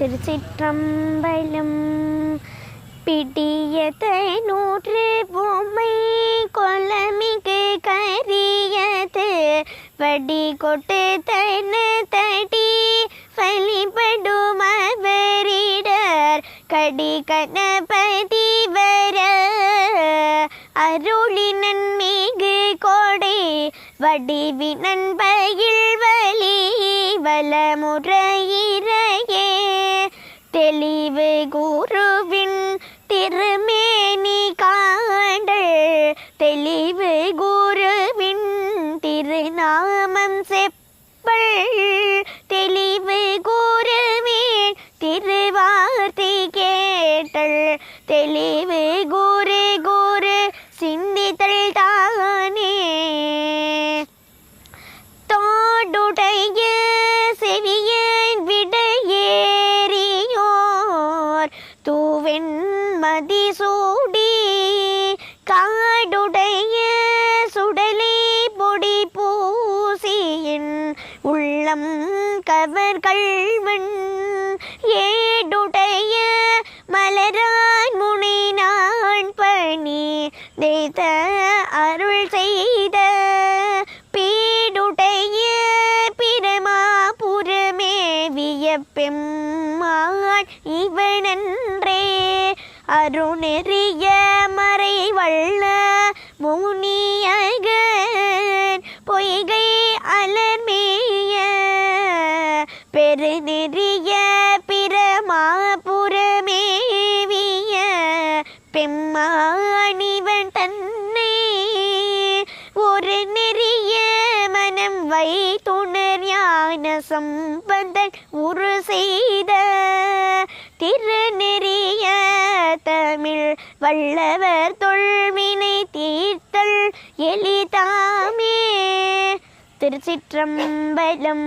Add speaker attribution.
Speaker 1: திருச்சிற்றம்பலம் பிடியத்தை நூற்று பொம்மை கொலமிக்கு கரியது. வடி கொட்டு தன தடி வழிபடும் அவரிடர் கடி கணபதி வர அருளினன் மிகு கொடை வடிவினன் பயில் வலி வலமுறையிறையே தெளிவு குருவின் திருமேனி காண்டல் தெளிவு குருவின் திருநாமம் செப்பல் தெளிவு குருவின் திருவார்த்தை கேட்டல் தெளிவு வெண்மதி சூடி காடுடைய சுடலே பொடி பூசியின் உள்ளம் கவர் கள்வன் ஏடுடைய மலரான் முனை நான் பணி தெய்த அருள் செய்த பீடுடைய பிரமா பிரமாபுரமேவிய பெம்மாள் இவள் அருணெறிய மறை வள்ள முனியகன் பொய்கை அலர்மேய பெருநெறிய பிரமாபுரமேவிய பெம்மாணிவன் தன்னை ஒரு நெறிய மனம் வைத்துணர் ஞான சம்பந்தன் உரு செய்த திருநெறி தமிழ் வல்லவர் தொல்வினை தீர்த்தல் எளிதாமே. திருச்சிற்றம்பலம்